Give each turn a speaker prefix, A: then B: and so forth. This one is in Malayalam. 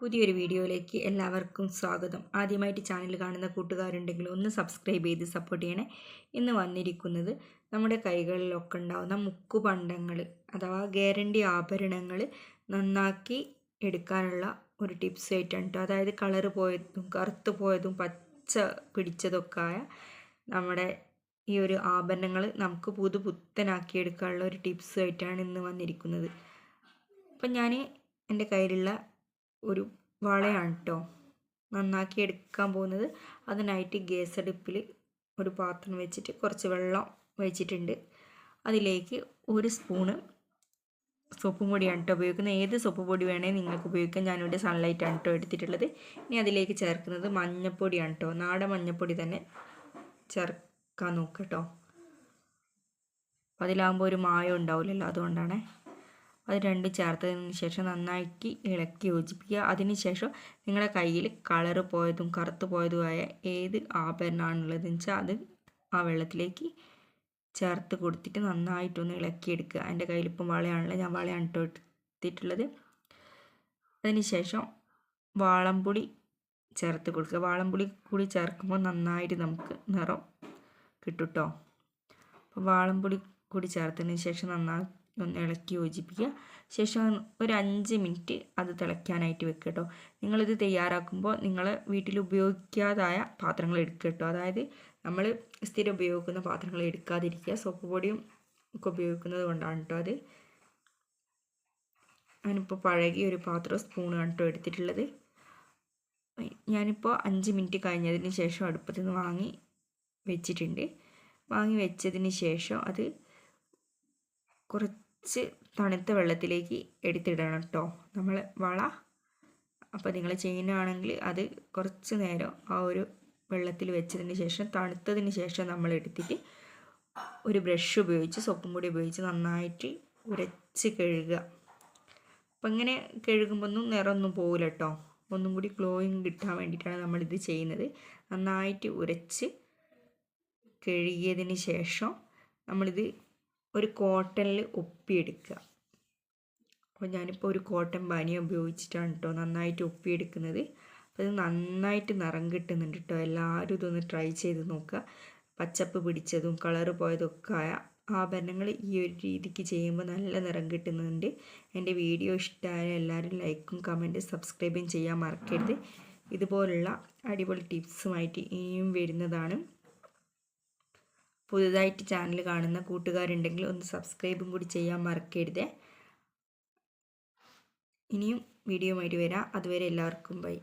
A: പുതിയൊരു വീഡിയോയിലേക്ക് എല്ലാവർക്കും സ്വാഗതം. ആദ്യമായിട്ട് ചാനൽ കാണുന്ന കൂട്ടുകാരുണ്ടെങ്കിൽ ഒന്ന് സബ്സ്ക്രൈബ് ചെയ്ത് സപ്പോർട്ട് ചെയ്യണേ. ഇന്ന് വന്നിരിക്കുന്നത് നമ്മുടെ കൈകളിലൊക്കെ ഉണ്ടാകുന്ന മുക്കുപണ്ടങ്ങൾ അഥവാ ഗ്യാരണ്ടി ആഭരണങ്ങൾ നന്നാക്കി എടുക്കാനുള്ള ഒരു ടിപ്സ് ആയിട്ടാണ് കേട്ടോ അതായത് കളറ് പോയതും കറുത്ത് പോയതും പച്ച പിടിച്ചതൊക്കെ ആയ നമ്മുടെ ഈ ഒരു ആഭരണങ്ങൾ നമുക്ക് പുതു പുത്തനാക്കി എടുക്കാനുള്ള ഒരു ടിപ്സ് ആയിട്ടാണ് ഇന്ന് വന്നിരിക്കുന്നത്. അപ്പം ഞാൻ എന്റെ കയ്യിലുള്ള ഒരു വളയാണ് കേട്ടോ നന്നാക്കി എടുക്കാൻ പോകുന്നത്. അതിനായിട്ട് ഗ്യാസ് അടുപ്പിൽ ഒരു പാത്രം വെച്ചിട്ട് കുറച്ച് വെള്ളം വെച്ചിട്ടുണ്ട് അതിലേക്ക് ഒരു സ്പൂണ് സോപ്പ് പൊടിയാണ് കേട്ടോ ഉപയോഗിക്കുന്നത്. ഏത് സോപ്പ് പൊടി വേണേൽ നിങ്ങൾക്ക് ഉപയോഗിക്കാം. ഞാനിവിടെ ആണ് കേട്ടോ എടുത്തിട്ടുള്ളത്. ഇനി അതിലേക്ക് ചേർക്കുന്നത് മഞ്ഞപ്പൊടിയാണ് കേട്ടോ നാടൻ മഞ്ഞപ്പൊടി തന്നെ ചേർക്കാൻ നോക്കുക കേട്ടോ അതിലാകുമ്പോൾ ഒരു മായം ഉണ്ടാവില്ലല്ലോ അതുകൊണ്ടാണ്. അത് രണ്ട് ചേർത്തതിന് ശേഷം നന്നാക്കി ഇളക്കി യോജിപ്പിക്കുക. അതിനുശേഷം നിങ്ങളുടെ കയ്യിൽ കളറ് പോയതും കറുത്ത് പോയതുമായ ഏത് ആഭരണമാണുള്ളതെന്ന് വെച്ചാൽ അത് ആ വെള്ളത്തിലേക്ക് ചേർത്ത് കൊടുത്തിട്ട് നന്നായിട്ടൊന്ന് ഇളക്കിയെടുക്കുക. എന്റെ കയ്യിലിപ്പം വളയാണല്ലോ ഞാൻ വളയാണ് കേട്ടോ എടുത്തിട്ടുള്ളത്. അതിനുശേഷം വാളംപുളി ചേർത്ത് കൊടുക്കുക. വാളംപുളി കൂടി ചേർക്കുമ്പോൾ നന്നായിട്ട് നമുക്ക് നിറം കിട്ടും കേട്ടോ. അപ്പോൾ വാളംപുളി കൂടി ചേർത്തതിന് ശേഷം നന്നായി ഒന്ന് ഇളക്കി യോജിപ്പിക്കുക. ശേഷം ഒരു അഞ്ച് മിനിറ്റ് അത് തിളയ്ക്കാനായിട്ട് വെക്കുക കേട്ടോ. നിങ്ങളിത് തയ്യാറാക്കുമ്പോൾ നിങ്ങൾ വീട്ടിൽ ഉപയോഗിക്കാതായ പാത്രങ്ങൾ എടുക്കുക കേട്ടോ. അതായത് നമ്മൾ സ്ഥിരം ഉപയോഗിക്കുന്ന പാത്രങ്ങൾ എടുക്കാതിരിക്കുക. സോപ്പ് പൊടിയും ഒക്കെ ഉപയോഗിക്കുന്നത് കൊണ്ടാണ് കേട്ടോ അത്. ഞാനിപ്പോൾ പഴകിയ ഒരു പാത്രം സ്പൂണാണ് കേട്ടോ എടുത്തിട്ടുള്ളത്. ഞാനിപ്പോൾ അഞ്ച് മിനിറ്റ് കഴിഞ്ഞതിന് ശേഷം അടുപ്പത്ത് നിന്ന് വാങ്ങി വെച്ചിട്ടുണ്ട്. വാങ്ങി വെച്ചതിന് ശേഷം അത് കുറച്ച് തണുത്ത വെള്ളത്തിലേക്ക് എടുത്തിടണം കേട്ടോ നമ്മൾ വള. അപ്പോൾ നിങ്ങൾ ചെയ്യുന്നതാണെങ്കിൽ അത് കുറച്ച് നേരം ആ ഒരു വെള്ളത്തിൽ വെച്ചതിന് ശേഷം തണുത്തതിന് ശേഷം നമ്മൾ എടുത്തിട്ട് ഒരു ബ്രഷ് ഉപയോഗിച്ച് സോപ്പും പൊടി ഉപയോഗിച്ച് നന്നായിട്ട് ഉരച്ച് കഴുകുക. അപ്പം ഇങ്ങനെ കഴുകുമ്പോൾ ഒന്നും നിറമൊന്നും പോകില്ല കേട്ടോ ഒന്നും കൂടി ഗ്ലോയിങ് കിട്ടാൻ വേണ്ടിയിട്ടാണ് നമ്മളിത് ചെയ്യുന്നത്. നന്നായിട്ട് ഉരച്ച് കഴുകിയതിന് ശേഷം നമ്മളിത് ഒരു കോട്ടണിൽ ഒപ്പിയെടുക്കുക. അപ്പോൾ ഞാനിപ്പോൾ ഒരു കോട്ടൺ പാനി ഉപയോഗിച്ചിട്ടാണ് കേട്ടോ നന്നായിട്ട് ഒപ്പിയെടുക്കുന്നത്. അപ്പോൾ ഇത് നന്നായിട്ട് നിറം കിട്ടുന്നുണ്ട് കേട്ടോ എല്ലാവരും ഇതൊന്ന് ട്രൈ ചെയ്ത് നോക്കുക. പച്ചപ്പ് പിടിച്ചതും കളറ് പോയതൊക്കെ ആയ ആഭരണങ്ങൾ ഈ ഒരു രീതിക്ക് ചെയ്യുമ്പോൾ നല്ല നിറം കിട്ടുന്നുണ്ട്. എന്റെ വീഡിയോ ഇഷ്ടമായ എല്ലാവരും ലൈക്കും കമന്റും സബ്സ്ക്രൈബും ചെയ്യാൻ മറക്കരുത്. ഇതുപോലുള്ള അടിപൊളി ടിപ്സുമായിട്ട് ഇനിയും വരുന്നതാണ്. പുതുതായിട്ട് ചാനൽ കാണുന്ന കൂട്ടുകാരുണ്ടെങ്കിൽ ഒന്ന് സബ്സ്ക്രൈബും കൂടി ചെയ്യാൻ മറക്കരുതേ. ഇനിയും വീഡിയോ ആയിട്ട് വരാം. അതുവരെ എല്ലാവർക്കും ബൈ